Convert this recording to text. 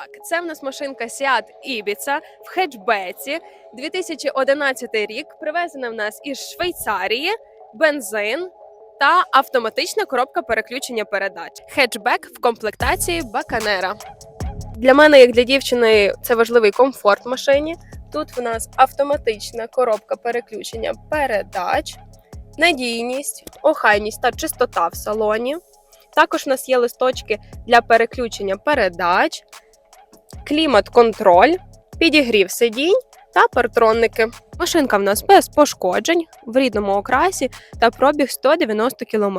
Так, це в нас машинка Seat Ibiza в хетчбеці. 2011 рік. Привезена в нас із Швейцарії, бензин та автоматична коробка переключення передач. Хетчбек в комплектації Баканера. Для мене, як для дівчини, це важливий комфорт в машині. Тут в нас автоматична коробка переключення передач, надійність, охайність та чистота в салоні. Також в нас є листочки для переключення передач, клімат-контроль, підігрів сидінь та партронники. Машинка в нас без пошкоджень в рідному окрасі та пробіг 190 км.